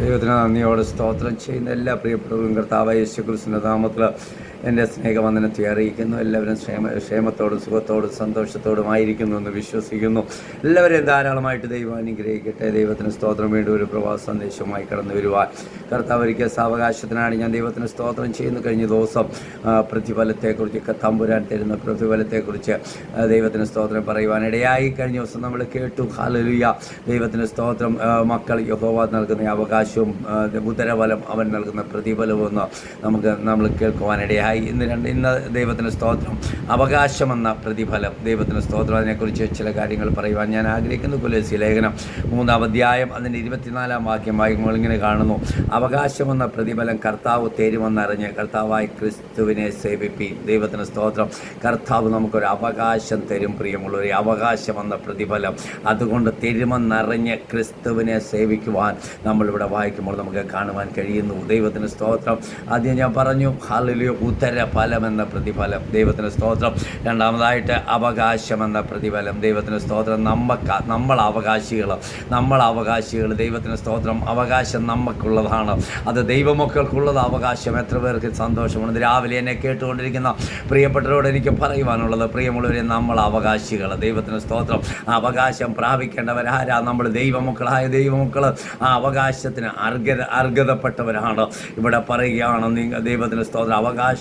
ദൈവത്തിന് നന്ദിയോടെ സ്തോത്രം ചെയ്യുന്ന എല്ലാ പ്രിയപ്പെട്ടവരും കർത്താവ് യേശുക്രിസ്തുവിന്റെ നാമത്തിൽ എന്റെ സ്നേഹവന്ദനത്തെ അറിയിക്കുന്നു. എല്ലാവരും ക്ഷേമ ക്ഷേമത്തോടും സുഖത്തോടും സന്തോഷത്തോടും ആയിരിക്കുന്നു എന്ന് വിശ്വസിക്കുന്നു. എല്ലാവരെയും ധാരാളമായിട്ട് ദൈവം അനുഗ്രഹിക്കട്ടെ. ദൈവത്തിന് സ്തോത്രം. വീണ്ടും ഒരു പ്രവാസ സന്ദേശവുമായി കടന്നു വരുവാൻ. കർത്താവ് ഒരിക്കൽ സാവകാശത്തിനാണ് ഞാൻ ദൈവത്തിന് സ്തോത്രം ചെയ്യുന്നു കഴിഞ്ഞ ദിവസം പ്രതിഫലത്തെക്കുറിച്ച് തമ്പുരാൻ തരുന്ന പ്രതിഫലത്തെക്കുറിച്ച് ദൈവത്തിന് സ്തോത്രം പറയുവാനിടയായി കഴിഞ്ഞ ദിവസം നമ്മൾ കേട്ടു ഹാലലുയ ദൈവത്തിന് സ്തോത്രം മക്കൾ യഹോവ നൽകുന്ന അവകാശവും ആ, ഉദരഫലം അവൻ നൽകുന്ന പ്രതിഫലവും ഒന്ന് നമുക്ക് നമ്മൾ കേൾക്കുവാനിടയായി ഇന്ന് രണ്ട് ഇന്ന് ദൈവത്തിന് സ്തോത്രം. അവകാശമെന്ന പ്രതിഫലം. ദൈവത്തിന് സ്തോത്രം. അതിനെക്കുറിച്ച് ചില കാര്യങ്ങൾ പറയുവാൻ ഞാൻ ആഗ്രഹിക്കുന്നു. കുലേശി ലേഖനം മൂന്നാം അധ്യായം അതിന്റെ ഇരുപത്തിനാലാം വാക്യം ഇങ്ങനെ കാണുന്നു. അവകാശമെന്ന പ്രതിഫലം കർത്താവ് തരുമെന്നറിഞ്ഞ് കർത്താവായി ക്രിസ്തുവിനെ സേവിപ്പി ദൈവത്തിന് സ്തോത്രം. കർത്താവ് നമുക്കൊരു അവകാശം തരും പ്രിയമുള്ള ഒരു അവകാശമെന്ന പ്രതിഫലം അതുകൊണ്ട് തരുമെന്നറിഞ്ഞ് ക്രിസ്തുവിനെ സേവിക്കുവാൻ നമ്മളിവിടെ വായിക്കുമ്പോൾ നമുക്ക് കാണുവാൻ കഴിയുന്നു. ദൈവത്തിന് സ്തോത്രം. ആദ്യം ഞാൻ പറഞ്ഞു ഹാലിലിയോ ഉത്തര ഫലം എന്ന പ്രതിഫലം. ദൈവത്തിന് സ്തോത്രം. രണ്ടാമതായിട്ട് അവകാശം എന്ന പ്രതിഫലം. ദൈവത്തിന് സ്തോത്രം. നമ്മക്ക നമ്മൾ അവകാശികൾ നമ്മൾ അവകാശികൾ ദൈവത്തിന് സ്തോത്രം. അവകാശം നമുക്കുള്ളതാണ് അത് ദൈവമക്കൾക്കുള്ളത് അവകാശം. എത്ര പേർക്ക് സന്തോഷമാണ്. രാവിലെ എന്നെ കേട്ടുകൊണ്ടിരിക്കുന്ന പ്രിയപ്പെട്ടവരോട് എനിക്ക് പറയുവാനുള്ളത്. പ്രിയമുള്ളവരെ നമ്മൾ അവകാശികൾ ദൈവത്തിന് സ്തോത്രം. അവകാശം പ്രാപിക്കേണ്ടവരാരാ നമ്മൾ ദൈവമക്കളായ ദൈവമക്കൾ ആ അവകാശത്തിന് അർഹത അർഹതപ്പെട്ടവരാണ് ഇവിടെ പറയുകയാണ് നിങ്ങൾ ദൈവത്തിന് സ്തോത്രം.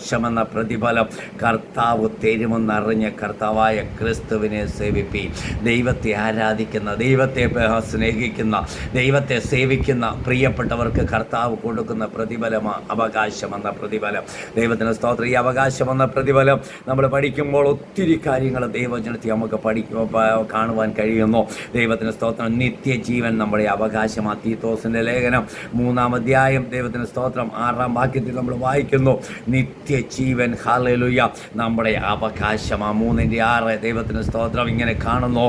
അവകാശമെന്ന പ്രതിഫലം കർത്താവ് തരുമെന്നറിഞ്ഞ് കർത്താവായ ക്രിസ്തുവിനെ സേവിപ്പി. ദൈവത്തെ ആരാധിക്കുന്ന ദൈവത്തെ സ്നേഹിക്കുന്ന ദൈവത്തെ സേവിക്കുന്ന പ്രിയപ്പെട്ടവർക്ക് കർത്താവ് കൊടുക്കുന്ന പ്രതിഫലമാണ് അവകാശമെന്ന പ്രതിഫലം. ദൈവത്തിന് സ്തോത്രം. ഈ അവകാശമെന്ന പ്രതിഫലം നമ്മൾ പഠിക്കുമ്പോൾ ഒത്തിരി കാര്യങ്ങൾ ദൈവജനത്തിൽ നമുക്ക് പഠിക്കുക കാണുവാൻ കഴിയുന്നു. ദൈവത്തിന് സ്തോത്രം. നിത്യജീവൻ നമ്മുടെ അവകാശമാണ് തീത്തോസിന്റെ ലേഖനം മൂന്നാം അധ്യായം ദൈവത്തിന് സ്തോത്രം. ആറാം വാക്യത്തിൽ നമ്മൾ വായിക്കുന്നു. നിത്യജീവൻ ഹാലലുയ നമ്മുടെ അവകാശം. ആ മൂന്നിന്റെ ആറ് ദൈവത്തിന് സ്തോത്രം. ഇങ്ങനെ കാണുന്നു.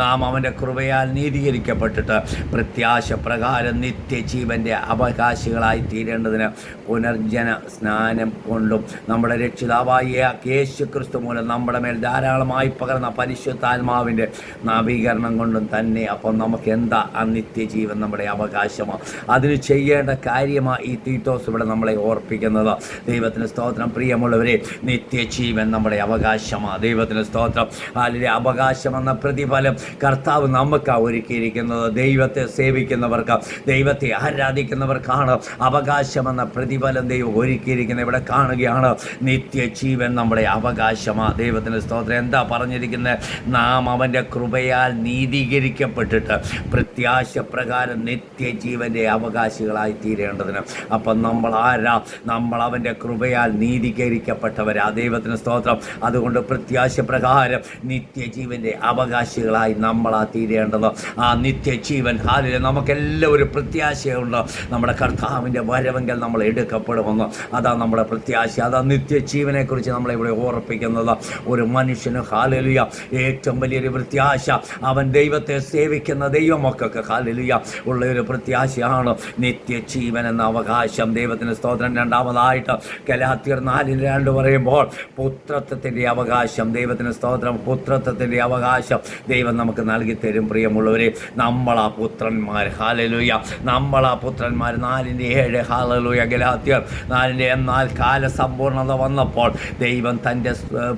നാം അവന്റെ കൃപയാൽ നീതീകരിക്കപ്പെട്ടിട്ട് പ്രത്യാശ പ്രകാരം നിത്യജീവന്റെ അവകാശികളായി തീരേണ്ടതിന് പുനർജന സ്നാനം കൊണ്ടും നമ്മുടെ രക്ഷിതാവായ യേശു ക്രിസ്തു മൂലം നമ്മുടെ മേൽ ധാരാളമായി പകർന്ന പരിശുദ്ധാത്മാവിന്റെ നവീകരണം കൊണ്ടും തന്നെ അപ്പം നമുക്ക് എന്താ ആ നിത്യജീവൻ നമ്മുടെ അവകാശമാണ് അതിന് ചെയ്യേണ്ട കാര്യമാണ് ഈ തീറ്റോസ് ഇവിടെ നമ്മളെ ഓർപ്പിക്കുന്നത്. ദൈവത്തിന് സ്തോത്രം. പ്രിയമുള്ളവരെ നിത്യജീവൻ നമ്മുടെ അവകാശമാണ് ദൈവത്തിന് സ്തോത്രം. അതിലെ അവകാശം എന്ന പ്രതിഫലം കർത്താവ് നമുക്ക് ഒരുക്കിയിരിക്കുന്നത്. ദൈവത്തെ സേവിക്കുന്നവർക്ക് ദൈവത്തെ ആരാധിക്കുന്നവർക്കാണ് അവകാശം എന്ന പ്രതിഫലം ദൈവം ഒരുക്കിയിരിക്കുന്നത്. ഇവിടെ കാണുകയാണ് നിത്യജീവൻ നമ്മുടെ അവകാശമാണ് ദൈവത്തിന് സ്തോത്രം. എന്താ പറഞ്ഞിരിക്കുന്നത്? നാം അവന്റെ കൃപയാൽ നീതീകരിക്കപ്പെട്ടിട്ട് പ്രത്യാശ പ്രകാരം നിത്യജീവന്റെ അവകാശികളായി തീരേണ്ടതിന് അപ്പം നമ്മൾ ആരാ? നമ്മൾ അവന്റെ കൃപയാൽ നീതീകരിക്കപ്പെട്ടവരാ. ദൈവത്തിന് സ്തോത്രം. അതുകൊണ്ട് പ്രത്യാശ പ്രകാരം നിത്യജീവന്റെ അവകാശികളായി നമ്മളാ തീരേണ്ടത്. ആ നിത്യജീവൻ ഹാലിൽ നമുക്കെല്ലാം ഒരു പ്രത്യാശയുണ്ട്. നമ്മുടെ കർത്താവിന്റെ വരവെങ്കിൽ നമ്മൾ എടുക്കപ്പെടുമെന്ന്. അതാ നമ്മുടെ പ്രത്യാശ. അതാ നിത്യജീവനെക്കുറിച്ച് നമ്മളിവിടെ ഓർപ്പിക്കുന്നത്. ഒരു മനുഷ്യന് ഹാലലിയ ഏറ്റവും വലിയൊരു പ്രത്യാശ. അവൻ ദൈവത്തെ സേവിക്കുന്ന ദൈവമൊക്കെ ഹാലലിയ ഉള്ള ഒരു പ്രത്യാശയാണ് നിത്യജീവൻ എന്ന അവകാശം. ദൈവത്തിന് സ്തോത്രം. രണ്ടാമതായിട്ട് കലാത്തിയർ നാലിന് രണ്ട് പറയുമ്പോൾ പുത്രത്വത്തിന്റെ അവകാശം ദൈവത്തിന് സ്തോത്രം പുത്രത്വത്തിന്റെ അവകാശം ദൈവം നമുക്ക് നൽകി തരും പ്രിയമുള്ളവരെ. നമ്മളാ പുത്രന്മാർ. ഹാലലുയ നമ്മളാ പുത്രന്മാർ. നാലിന്റെ ഏഴ്. ഹാലലുയ ഗലാത്തിയർ. നാലിന്റെ എന്നാൽ കാലസമ്പൂർണത വന്നപ്പോൾ ദൈവം തന്റെ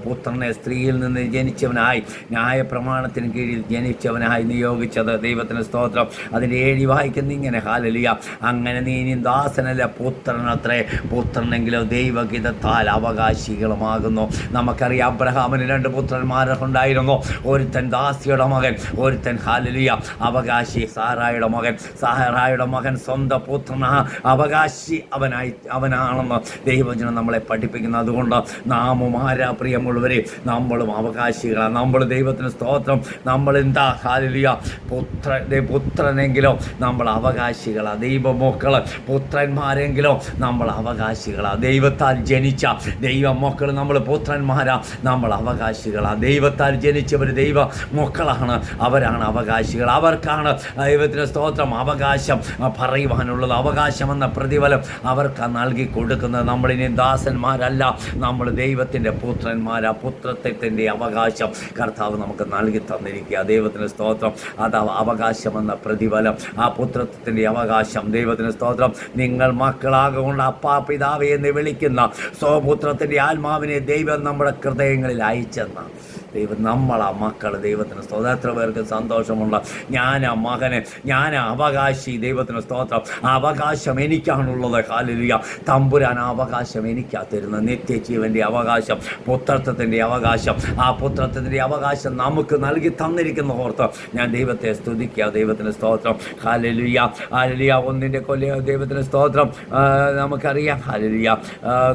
പുത്രനെ സ്ത്രീയിൽ നിന്ന് ജനിച്ചവനായി ന്യായപ്രമാണത്തിന് കീഴിൽ ജനിച്ചവനായി നിയോഗിച്ചത് ദൈവത്തിന് സ്തോത്രം. അതിന്റെ ഏഴി വായിക്കുന്ന ഇങ്ങനെ ഹാലലിയ അങ്ങനെ നീ ഇനി ദാസനല്ല പുത്രനത്രേ. പുത്രനെങ്കിലോ ദൈവഗീതത്താൽ അവകാശികളുമാകുന്നു. നമുക്കറിയാം അബ്രഹാമിന് രണ്ട് പുത്രന്മാരുണ്ടായിരുന്നു ഒരുത്തൻ ദാസിയുടെ മകൻ ഒരുത്തൻ ഹാലലിയ അവകാശി സാറായുടെ മകൻ. സാറായുടെ മകൻ സ്വന്തം പുത്രന. അവകാശി അവനായി അവനാണെന്ന് ദൈവജനം നമ്മളെ പഠിപ്പിക്കുന്നു. അതുകൊണ്ട് നാമും ആരാ പ്രിയമുള്ളവരെ? നമ്മളും അവകാശികളാണ് നമ്മൾ ദൈവത്തിന് സ്തോത്രം. നമ്മൾ എന്താ? ഹാലിയ പുത്ര പുത്രനെങ്കിലോ നമ്മൾ അവകാശികളാണ് ദൈവമക്കൾ പുത്രന്മാരെങ്കിലോ നമ്മൾ അവകാശികളാണ് ദൈവ ദൈവത്താൽ ജനിച്ച ദൈവ മക്കൾ നമ്മൾ പുത്രന്മാരാ. നമ്മൾ അവകാശികളാണ് ദൈവത്താൽ ജനിച്ചവർ ദൈവ മക്കളാണ്. അവരാണ് അവകാശികൾ. അവർക്കാണ് ദൈവത്തിന്റെ സ്തോത്രം അവകാശം പറയുവാനുള്ളത് അവകാശമെന്ന പ്രതിഫലം അവർക്ക് നൽകി കൊടുക്കുന്നത്. നമ്മളിനി ദാസന്മാരല്ല. നമ്മൾ ദൈവത്തിന്റെ പുത്രന്മാരാ. പുത്രത്വത്തിന്റെ അവകാശം കർത്താവ് നമുക്ക് നൽകി തന്നിരിക്കുക. ദൈവത്തിന്റെ സ്തോത്രം. അത് അവകാശമെന്ന പ്രതിഫലം. ആ പുത്രത്വത്തിന്റെ അവകാശം ദൈവത്തിന്റെ സ്തോത്രം. നിങ്ങൾ മക്കളാകൊണ്ട് അപ്പാ പിതാവ് എന്ന് വിളിക്കുന്ന സ്വപുത്രത്തിന്റെ ആത്മാവിനെ ദൈവം നമ്മുടെ ഹൃദയങ്ങളിൽ അയച്ചെന്ന ദൈവം നമ്മളാ മക്കൾ ദൈവത്തിന് സ്തോത്രം. എത്ര പേർക്ക് സന്തോഷമുള്ള ആ മകന് ഞാൻ അവകാശി ദൈവത്തിന് സ്തോത്രം. അവകാശം എനിക്കാണുള്ളത് ഹാലിയ തമ്പുരാൻ അവകാശം എനിക്കാ തരുന്നത് നിത്യജീവന്റെ അവകാശം പുത്രത്വത്തിന്റെ അവകാശം. ആ പുത്രത്വത്തിന്റെ അവകാശം നമുക്ക് നൽകി തന്നിരിക്കുന്ന ഓർത്ത് ഞാൻ ദൈവത്തെ സ്തുതിക്കുക ദൈവത്തിന് സ്തോത്രം. ഹാലലുയ ഹാലലിയ ഒന്നിന്റെ കൊല ദൈവത്തിന് സ്തോത്രം. നമുക്കറിയാം ഹാലലിയ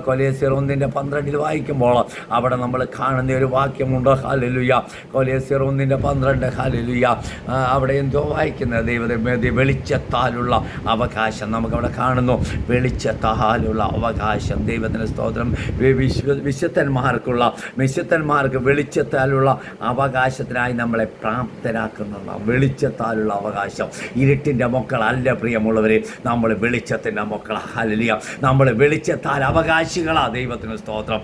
കൊലേശ്വർ ഒന്നിന്റെ പന്ത്രണ്ടിൽ വായിക്കുമ്പോൾ അവിടെ നമ്മൾ കാണുന്ന ഒരു വാക്യമുണ്ട്. ഹാലലുയ കൊലേസിയർ ഒന്നിന്റെ പന്ത്രണ്ട് ഹാലലുയ അവിടെ എന്തോ വായിക്കുന്നത്? ദൈവത്തെ വെളിച്ചത്താലുള്ള അവകാശം നമുക്കവിടെ കാണുന്നു. വെളിച്ചത്താലുള്ള അവകാശം. ദൈവത്തിന് സ്തോത്രം. വിശ്വ വിശുദ്ധന്മാർക്കുള്ള വിശുദ്ധന്മാർക്ക് വെളിച്ചത്താലുള്ള അവകാശത്തിനായി നമ്മളെ പ്രാപ്തരാക്കുന്നതാണ് വെളിച്ചത്താലുള്ള അവകാശം. ഇരുട്ടിന്റെ മക്കളല്ല പ്രിയമുള്ളവരെ. നമ്മൾ വെളിച്ചത്തിന്റെ മക്കളാ. ഹലിയ നമ്മൾ വെളിച്ചത്താൽ അവകാശികളാ ദൈവത്തിന് സ്തോത്രം.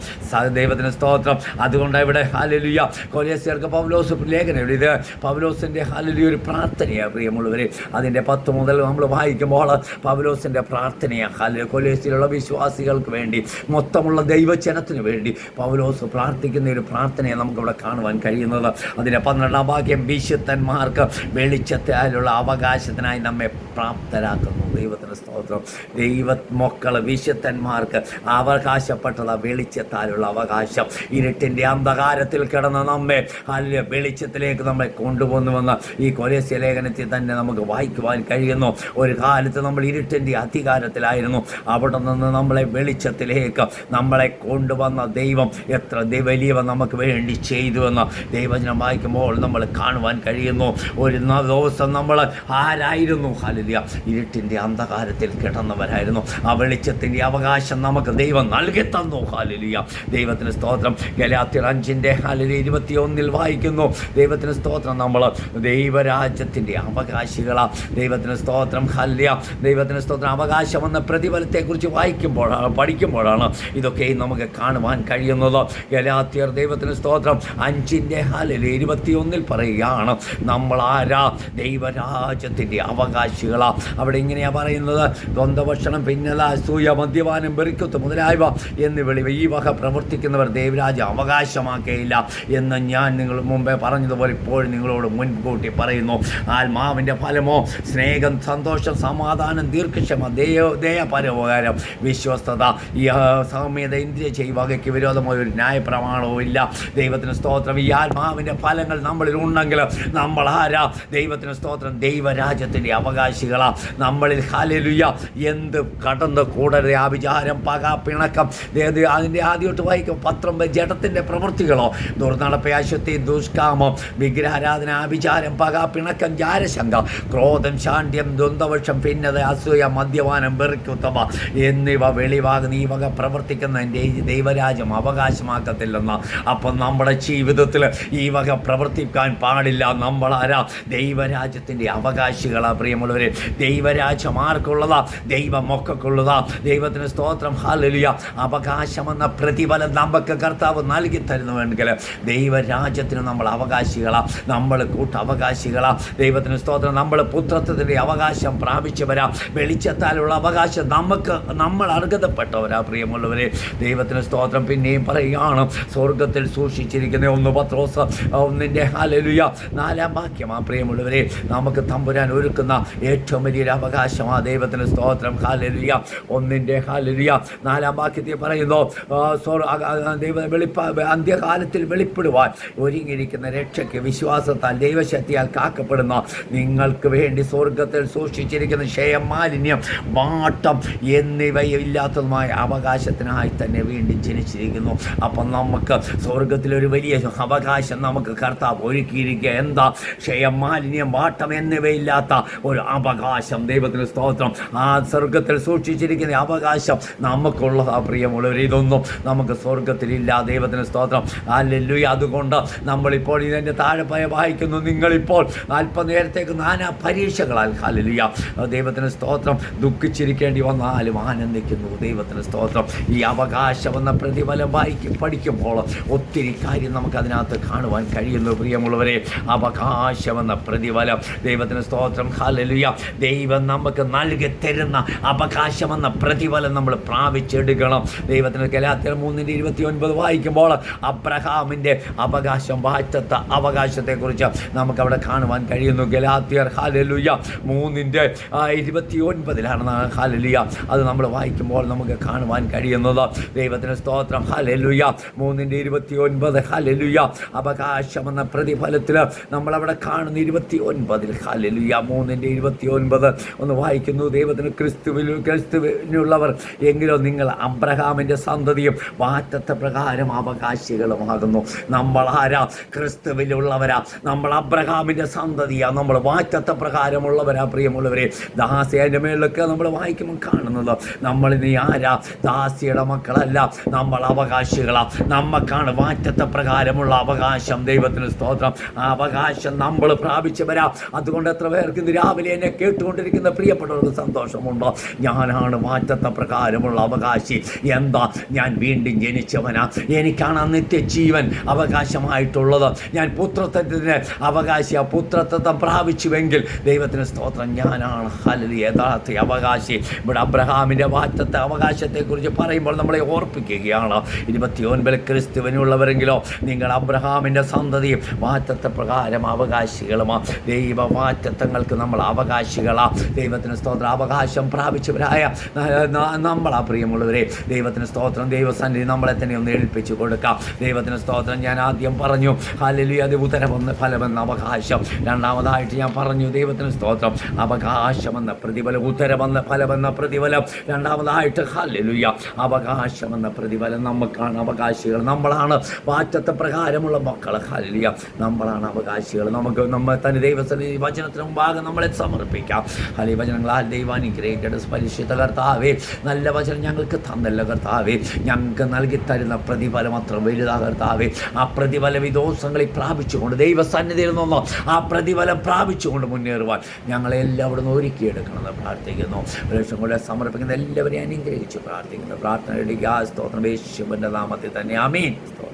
ദൈവത്തിന് സ്തോത്രം. അതുകൊണ്ട് ഇവിടെ ഹാലലിയ കൊലേസിയർക്ക് പൗലോസ് ലേഖനം ഇത് പൗലോസിന്റെ ഹലിയ ഒരു പ്രാർത്ഥനയാണ് പ്രിയമുള്ളവരെ. അതിന്റെ പത്ത് മുതൽ നമ്മൾ വായിക്കുമ്പോൾ പൗലോസിന്റെ പ്രാർത്ഥനയാണ് ഹലി കൊലേസിലുള്ള വിശ്വാസികൾക്ക് വേണ്ടി മൊത്തമുള്ള ദൈവജനത്തിന് വേണ്ടി പൗലോസ് പ്രാർത്ഥിക്കുന്ന ഒരു പ്രാർത്ഥനയെ നമുക്കിവിടെ കാണുവാൻ കഴിയുന്നത്. അതിന്റെ പന്ത്രണ്ടാം വാക്യം വിശുദ്ധന്മാർക്ക് വെളിച്ചത്താലുള്ള അവകാശത്തിനായി നമ്മെ പ്രാപ്തരാക്കുന്നു. ദൈവത്തിന് സ്തോത്രം. ദൈവ മക്കൾ വിശുദ്ധന്മാർക്ക് അവകാശപ്പെട്ടത് വെളിച്ചത്താലുള്ള അവകാശം. ഇരുട്ടിന്റെ അന്ധകാരത്തിൽ കിടന്ന നമ്മെ അല്ല വെളിച്ചത്തിലേക്ക് നമ്മെ കൊണ്ടുപോകുന്നുവെന്ന് ഈ കൊലേസ്യ ലേഖനത്തിൽ തന്നെ നമുക്ക് വായിക്കുവാൻ കഴിയുന്നു. ഒരു കാലത്ത് നമ്മൾ ഇരുട്ടിന്റെ അധികാരത്തിലായിരുന്നു. അവിടെ നിന്ന് നമ്മളെ വെളിച്ചത്തിലേക്ക് നമ്മളെ കൊണ്ടുവന്ന ദൈവം എത്ര വലിയവ നമുക്ക് വേണ്ടി ചെയ്തുവെന്ന് ദൈവജനം വായിക്കുമ്പോൾ നമ്മൾ കാണുവാൻ കഴിയുന്നു. ഒരു ദിവസം നമ്മൾ ആരായിരുന്നു? ഹാലിയ ഇരുട്ടിന്റെ അന്ധകാരത്തിൽ കിടന്നവരായിരുന്നു. ആ വെളിച്ചത്തിന്റെ അവകാശം നമുക്ക് ദൈവം നൽകി തന്നു. ഹാലലിയ ദൈവത്തിന് സ്തോത്രം. ഗലാത്തിർ അഞ്ചിന്റെ ഹാലലി ഇരുപത്തിയൊന്നിൽ വായിക്കുന്നു. ദൈവത്തിന് സ്തോത്രം. നമ്മൾ ദൈവരാജ്യത്തിന്റെ അവകാശികളാണ് ദൈവത്തിന് സ്തോത്രം. ഹല്യ ദൈവത്തിന് സ്തോത്രം. അവകാശം എന്ന പ്രതിഫലത്തെക്കുറിച്ച് വായിക്കുമ്പോഴാണ് പഠിക്കുമ്പോഴാണ് ഇതൊക്കെ നമുക്ക് കാണുവാൻ കഴിയുന്നത്. ഗലാത്തിയർ ദൈവത്തിന് സ്തോത്രം. അഞ്ചിന്റെ ഹാലിൽ ഇരുപത്തിയൊന്നിൽ പറയുകയാണ്. നമ്മൾ ആരാ ദൈവരാജ്യത്തിന്റെ അവകാശികളാണ് അവിടെ ഇങ്ങനെയാ പറയുന്നത്. ദ്വന്ദ്വഭക്ഷണം പിന്നല അസൂയ മദ്യപാനം വെറിക്കുത്ത് മുതലായവ എന്നിവ ഈ വക പ്രവർത്തിക്കുന്നവർ ദേവരാജ് അവകാശമാക്കുകയില്ല എന്ന് ഞാൻ നിങ്ങൾ മുമ്പേ പറഞ്ഞതുപോലെ ഇപ്പോഴും നിങ്ങളോട് മുൻകൂട്ടി പറയുന്നു. ആത്മാവിന്റെ ഫലമോ സ്നേഹം സന്തോഷം സമാധാനം ദീർഘക്ഷമ ദയ ദയപരോപകാരം വിശ്വസ്തത ഈ സൗമ്യത ഇന്ദ്രിയ ചെയ്വകയ്ക്ക് വിരോധമായ ഒരു ന്യായപ്രമാണവും ഇല്ല. ദൈവത്തിന് സ്തോത്രം. ഈ ആത്മാവിന്റെ ഫലങ്ങൾ നമ്മളിൽ ഉണ്ടെങ്കിൽ നമ്മൾ ആരാ? ദൈവത്തിന് സ്തോത്രം. ദൈവരാജ്യത്തിന്റെ അവകാശികളാണ് നമ്മളിൽ ഹാലലുയ എന്ത് കടന്ന് കൂടരുത്. ആ വിചാരം പക പിണക്കം. അതിന്റെ ആദ്യമായിട്ട് വായിക്കും. പത്രം ജഡത്തിന്റെ പ്രവൃത്തികളോ. ദുർനടപ്പ ദുഷ്കാമം വിഗ്രഹാരാധന ആഭിചാരം പക പിണക്കം ജാരശങ്ക ക്രോധം ശാണ്ഡ്യം ദ്വന്ദ്വപക്ഷം ഭിന്നത അസൂയ മദ്യപാനം വെറുക്കുത്തമ എന്നിവ വെളിവാകുന്ന ഈ വക പ്രവർത്തിക്കുന്ന എന്റെ ദൈവരാജ്യം അവകാശമാക്കത്തില്ലെന്ന്. അപ്പം നമ്മുടെ ജീവിതത്തിൽ ഈ വക പ്രവർത്തിക്കാൻ പാടില്ല. നമ്മളാരാ? ദൈവരാജ്യത്തിന്റെ അവകാശികളാ പ്രിയമുള്ളവരെ. ദൈവരാജ്യം ആർക്കുള്ളതാ ദൈവം ഉള്ളതാ ദൈവത്തിന് സ്തോത്രം ഹാലലിയ അവകാശമെന്ന പ്രതിഫലം നമുക്ക് കർത്താവ് നൽകി തരുന്നുവെങ്കിൽ ദൈവരാജ്യത്തിന് നമ്മൾ അവകാശികളാ. നമ്മൾ കൂട്ട അവകാശികളാ. ദൈവത്തിന് സ്തോത്രം. നമ്മൾ പുത്രത്വത്തിന്റെ അവകാശം പ്രാപിച്ചവരാ. വെളിച്ചത്താലുള്ള അവകാശം നമുക്ക് നമ്മൾ അർഹതപ്പെട്ടവരാ പ്രിയമുള്ളവരെ. ദൈവത്തിന് സ്തോത്രം. പിന്നെയും പറയുകയാണ് സ്വർഗത്തിൽ സൂക്ഷിച്ചിരിക്കുന്ന ഒന്ന് പത്രോസ് ഒന്നിന്റെ ഹാലലുയ നാലാം വാക്യമാണ് പ്രിയമുള്ളവരെ. നമുക്ക് തമ്പുരാൻ ഒരുക്കുന്ന ഏറ്റവും വലിയൊരു അവകാശമാ ദൈവത്തിന് സ്തോത്രം. ഹാലരിയ ഒന്നിന്റെ ഹാലരിയ നാലാം വാക്യത്തിൽ പറയുന്നു ദൈവം ആ, ആ, വെളിപ്പ അന്ത്യകാലത്തിൽ വെളിപ്പെടുവാൻ ഒരുങ്ങിയിരിക്കുന്ന രക്ഷയ്ക്ക് വിശ്വാസത്താൽ ദൈവശക്തിയാൽ കാക്കപ്പെടുന്ന നിങ്ങൾക്ക് വേണ്ടി സ്വർഗത്തിൽ സൂക്ഷിച്ചിരിക്കുന്ന ക്ഷയം മാലിന്യം വാട്ടം എന്നിവയില്ലാത്തതുമായ അവകാശത്തിനായി തന്നെ വീണ്ടും ജനിച്ചിരിക്കുന്നു. അപ്പം നമുക്ക് സ്വർഗത്തിലൊരു വലിയ അവകാശം നമുക്ക് കർത്താവ് ഒരുക്കിയിരിക്കുക. എന്താ? ക്ഷയം മാലിന്യം വാട്ടം എന്നിവയില്ലാത്ത ഒരു അവകാശം ദൈവത്തിന് സ്തോത്രം. ആ സ്വർഗത്തിൽ സൂക്ഷിച്ചിരിക്കുന്ന അവകാശം നമുക്കുള്ളതാ പ്രിയമുള്ളവർ ഇതൊന്നും നമുക്ക് സ്വർഗത്തിലില്ല ദൈവത്തിന് സ്തോത്രം. അല്ലല്ലു അതുകൊണ്ട് നമ്മളിപ്പോൾ ഇതിന്റെ താഴെ പയ വായിക്കുന്നു. നിങ്ങളിപ്പോൾ അല്പനേരത്തേക്ക് നാനാ പരീക്ഷകളാൽ ഹല്ലേലൂയ. ദൈവത്തിന് സ്തോത്രം. ദുഃഖിച്ചിരിക്കേണ്ടി വന്നാലും ആനന്ദിക്കുന്നു. ദൈവത്തിന് സ്തോത്രം. ഈ അവകാശം എന്ന പ്രതിഫലം വായിക്കും പഠിക്കുമ്പോൾ ഒത്തിരി കാര്യം നമുക്ക് അതിനകത്ത് കാണുവാൻ കഴിയുന്നു പ്രിയമുള്ളവരെ. അവകാശമെന്ന പ്രതിഫലം. ദൈവത്തിന് സ്തോത്രം. ഹല്ലേലൂയ. ദൈവം നമുക്ക് നൽകി തരുന്ന അവകാശമെന്ന പ്രതിഫലം നമ്മൾ പ്രാപിച്ചെടുക്കണം. ദൈവത്തിന് കലാത്തിൽ മൂന്നിന്റെ ഇരുപത്തി ഒൻപത് വായിക്കുമ്പോൾ അബ്രഹാമിന്റെ അവകാശം വാറ്റത്ത അവകാശത്തെക്കുറിച്ച് നമുക്കവിടെ കാണുവാൻ കഴിയുന്നു. ഗലാത്തിയർ ഹാലലുയ മൂന്നിന്റെ ഇരുപത്തി ഒൻപതിലാണ് ഹാലലുയ അത് നമ്മൾ വായിക്കുമ്പോൾ നമുക്ക് കാണുവാൻ കഴിയുന്നത്. ദൈവത്തിന് സ്തോത്രം ഹാലലുയ മൂന്നിന്റെ ഇരുപത്തി ഒൻപത് ഹാലലുയ അവകാശമെന്ന പ്രതിഫലത്തിൽ നമ്മളവിടെ കാണുന്ന ഇരുപത്തി ഒൻപതിൽ ഹാലലുയ മൂന്നിന്റെ ഇരുപത്തി ഒൻപത് ഒന്ന് വായിക്കുന്നു ദൈവത്തിന് ക്രിസ്തുവിൽ ക്രിസ്തുവിനുള്ളവർ. എങ്കിലോ നിങ്ങൾ അബ്രഹാമിന്റെ സന്തതിയും വാറ്റത്തെ പ്രകാരം അവകാശികളുമാകുന്നു. നമ്മൾ ആരാ? ക്രിസ്തുവിലുള്ളവരാ. നമ്മൾ അബ്രഹാമിന്റെ സന്തതിയാ. നമ്മൾ വാറ്റത്തെ പ്രകാരമുള്ളവരാ പ്രിയമുള്ളവരെ. ദാസിയുടെ മേളിലൊക്കെ നമ്മൾ വായിക്കുമ്പോൾ കാണുന്നത്. ഇനി ആരാ? ദാസിയുടെ മക്കളല്ല. നമ്മൾ അവകാശികളാ. നമുക്കാണ് വാറ്റത്തെ പ്രകാരമുള്ള അവകാശം. ദൈവത്തിന് സ്തോത്രം. ആ അവകാശം നമ്മൾ പ്രാപിച്ചവരാ. അതുകൊണ്ട് എത്ര പേർക്ക് ഇന്ന് രാവിലെ എന്നെ കേട്ടുകൊണ്ടിരിക്കുന്ന പ്രിയപ്പെട്ടവർക്ക് സന്തോഷമുണ്ടോ? ഞാനാണ് മാറ്റത്തെ പ്രകാരമുള്ള അവകാശി. എന്താ? ഞാൻ വീണ്ടും ജനിച്ചവനാ. എനിക്കാണ് ആ നിത്യജീവൻ അവകാശമായിട്ടുള്ളത്. ഞാൻ പുത്രത്വത്തിന് അവകാശി ആ പുത്രത്വം പ്രാപിച്ചുവെങ്കിൽ ദൈവത്തിന് സ്തോത്രം. ഞാനാണ് ഹലലി യഥാർത്ഥ അവകാശി. ഇവിടെ അബ്രഹാമിന്റെ മാറ്റത്തെ അവകാശത്തെക്കുറിച്ച് പറയുമ്പോൾ നമ്മളെ ഓർപ്പിക്കുകയാണ്. ഇരുപത്തി ഒൻപത് ക്രിസ്തുവിനുള്ളവരെങ്കിലോ നിങ്ങൾ അബ്രഹാമിന്റെ സന്തതിയും മാറ്റത്തെ പ്രകാരം അവകാശികളുമാ ദൈവമാറ്റത്തങ്ങൾക്ക് നമ്മൾ അവകാശികളാണ് ദൈവത്തിന് സ്തോത്രം. അവകാശം പ്രാപിച്ചവരായ നമ്മളാ പ്രിയമുള്ളവരെ ദൈവത്തിന് സ്തോത്രം. ദൈവസന്നിധി നമ്മളെ തന്നെ ഒന്ന് ഏൽപ്പിച്ചു കൊടുക്കാം. ദൈവത്തിന് സ്തോത്രം. ഞാൻ ആദ്യം പറഞ്ഞു ഹലലി അത് ഉത്തരമെന്ന് ഫലമെന്ന അവകാശം. രണ്ടാമതായിട്ട് ഞാൻ പറഞ്ഞു ദൈവത്തിന് സ്തോത്രം. അവകാശമെന്ന പ്രതിഫലം ഉത്തരമെന്ന ഫലമെന്ന പ്രതിഫലം. രണ്ടാമതായിട്ട് ഹല്ലേലൂയ അവകാശമെന്ന പ്രതിഫലം. നമുക്കാണ് അവകാശികൾ. നമ്മളാണ് വാറ്റത്തെ പ്രകാരമുള്ള മക്കൾ ഹല്ലേലൂയ നമ്മളാണ് അവകാശികൾ. നമുക്ക് നമ്മൾ തന്നെ ദൈവസന്നിധി വചനത്തിന് മുമ്പാകെ നമ്മളെ സമർപ്പിക്കാം. ഹലി വചനങ്ങളാൽ ദൈവാനുഗ്രഹിക്കേണ്ട പരിശുദ്ധ കർത്താവേ? നല്ല വചനം ഞങ്ങൾക്ക് തന്നല്ല കർത്താവേ. ഞങ്ങൾക്ക് നൽകി തരുന്ന പ്രതിഫലം അത്ര വലുതാ കർത്താവേ. ആ പ്രതിഫല വിദോഷങ്ങളെ പ്രാപിച്ചുകൊണ്ട് ദൈവസന്നിധിയിൽ നിന്നോ ആ പ്രതിഫലം പ്രാപിച്ചുകൊണ്ട് മുന്നേറുവാൻ ഞങ്ങളെ എല്ലാവരും ഒരുക്കിയെടുക്കണമെന്ന് പ്രാർത്ഥിക്കുന്നു. ലക്ഷം കൂടെ സമർപ്പിക്കുന്ന എല്ലാവരെയും അനുഗ്രഹിച്ചു പ്രാർത്ഥിക്കുന്നു. പ്രാർത്ഥന സ്തോത്രം യേശുവിന്റെ നാമത്തിൽ തന്നെ. അമീൻ സ്തോത്രം.